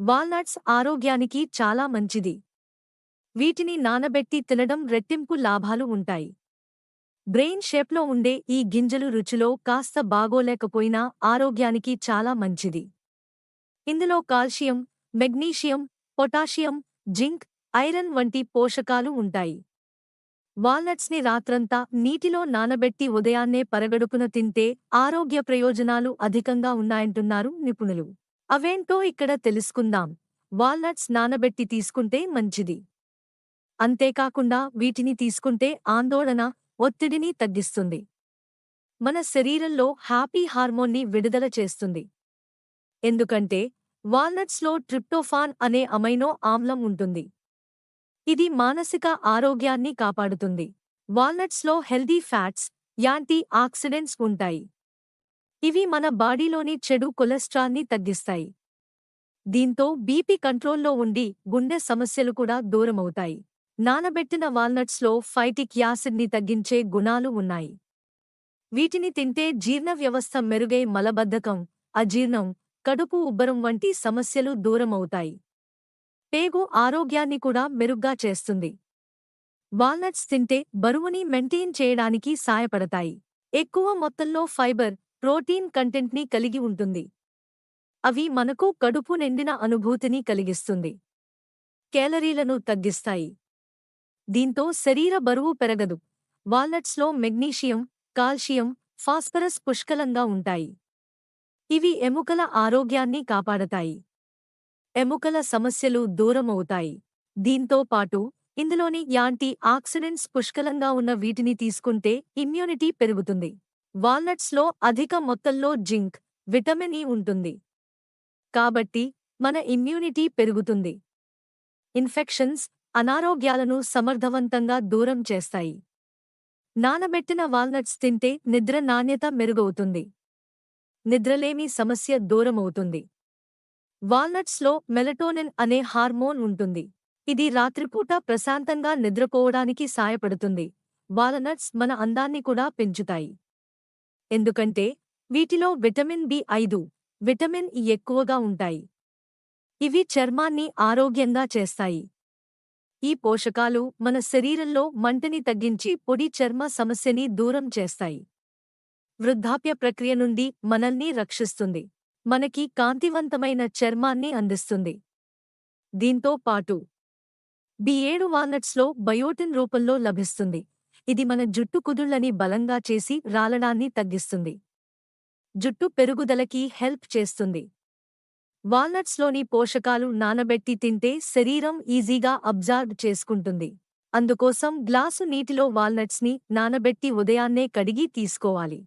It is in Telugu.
వాల్నట్స్ ఆరోగ్యానికి చాలా మంచిది. వీటిని నానబెట్టి తినడం రెట్టింపు లాభాలు ఉంటాయి. బ్రెయిన్ షేప్లో ఉండే ఈ గింజలు రుచిలో కాస్త బాగోలేకపోయినా ఆరోగ్యానికి చాలా మంచిది. ఇందులో calcium magnesium potassium zinc iron వంటి పోషకాలు ఉంటాయి. వాల్నట్స్ని రాత్రంతా నీటిలో నానబెట్టి ఉదయాన్నే పరగడుపున తింటే ఆరోగ్య ప్రయోజనాలు అధికంగా ఉన్నాయంటున్నారు నిపుణులు. అవేంటో ఇక్కడ తెలుసుకుందాం. వాల్నట్స్ నానబెట్టి తీసుకుంటే మంచిది. అంతేకాకుండా వీటిని తీసుకుంటే ఆందోళన ఒత్తిడిని తగ్గిస్తుంది. మన శరీరంలో హ్యాపీ హార్మోన్ని విడుదల చేస్తుంది. ఎందుకంటే వాల్నట్స్లో ట్రిప్టోఫాన్ అనే అమైనో ఆమ్లం ఉంటుంది. ఇది మానసిక ఆరోగ్యాన్ని కాపాడుతుంది. వాల్నట్స్లో హెల్దీ ఫ్యాట్స్ యాంటీ ఆక్సిడెంట్స్ ఉంటాయి. ఇవి మన బాడీలోని చెడు కొలెస్ట్రాల్ని తగ్గిస్తాయి. దీంతో బీపీ కంట్రోల్లో ఉండి గుండె సమస్యలు కూడా దూరమవుతాయి. నానబెట్టిన వాల్నట్స్లో ఫైటిక్ యాసిడ్ని తగ్గించే గుణాలు ఉన్నాయి. వీటిని తింటే జీర్ణ వ్యవస్థ మెరుగై మలబద్ధకం అజీర్ణం కడుపు ఉబ్బరం వంటి సమస్యలు దూరమవుతాయి. పేగు ఆరోగ్యాన్ని కూడా మెరుగ్గా చేస్తుంది. వాల్నట్స్ తింటే బరువుని మెయింటైన్ చేయడానికి సాయపడతాయి ఎక్కువ మొత్తంలో ఫైబర్ ప్రోటీన్ కంటెంట్ని కలిగి ఉంటుంది. అవి మనకు కడుపు నిండిన అనుభూతిని కలిగిస్తుంది. కేలరీలను తగ్గిస్తాయి. దీంతో శరీర బరువు పెరగదు. వాల్నట్స్లో మెగ్నీషియం కాల్షియం ఫాస్ఫరస్ పుష్కలంగా ఉంటాయి. ఇవి ఎముకల ఆరోగ్యాన్ని కాపాడతాయి. ఎముకల సమస్యలు దూరమవుతాయి. దీంతో పాటు ఇందులోని యాంటీ ఆక్సిడెంట్స్ పుష్కలంగా ఉన్న వీటిని తీసుకుంటే ఇమ్యూనిటీ పెరుగుతుంది. వాల్నట్స్లో అధిక మొత్తంలో జింక్ విటమిన్ ఇ ఉంటుంది. కాబట్టి మన ఇమ్యూనిటీ పెరుగుతుంది. ఇన్ఫెక్షన్స్ అనారోగ్యాలను సమర్థవంతంగా దూరం చేస్తాయి. నానబెట్టిన వాల్నట్స్ తింటే నిద్ర నాణ్యత మెరుగవుతుంది. నిద్రలేమి సమస్య దూరమవుతుంది. వాల్నట్స్లో మెలటోనిన్ అనే హార్మోన్ ఉంటుంది. ఇది రాత్రిపూట ప్రశాంతంగా నిద్రపోవడానికి సాయపడుతుంది. వాల్నట్స్ మన అందాన్ని కూడా పెంచుతాయి. ఎందుకంటే వీటిలో విటమిన్ బి ఐదు విటమిన్ ఇ ఎక్కువగా ఉంటాయి. ఇవి చర్మాన్ని ఆరోగ్యంగా చేస్తాయి. ఈ పోషకాలు మన శరీరంలో మంటని తగ్గించి పొడి చర్మ సమస్యని దూరం చేస్తాయి. వృద్ధాప్య ప్రక్రియ నుండి మనల్ని రక్షిస్తుంది. మనకి కాంతివంతమైన చర్మాన్ని అందిస్తుంది. దీంతో పాటు బి ఏడు వాల్నట్స్లో బయోటిన్ రూపంలో లభిస్తుంది. ఇది మన జుట్టు కుదుళ్ళని బలంగా చేసి రాలడాన్ని తగ్గిస్తుంది. జుట్టు పెరుగుదలకి హెల్ప్ చేస్తుంది. వాల్నట్స్లోని పోషకాలు నానబెట్టి తింటే శరీరం ఈజీగా అబ్జార్బ్ చేసుకుంటుంది. అందుకోసం గ్లాసు నీటిలో వాల్నట్స్ని నానబెట్టి ఉదయాన్నే కడిగి తీసుకోవాలి.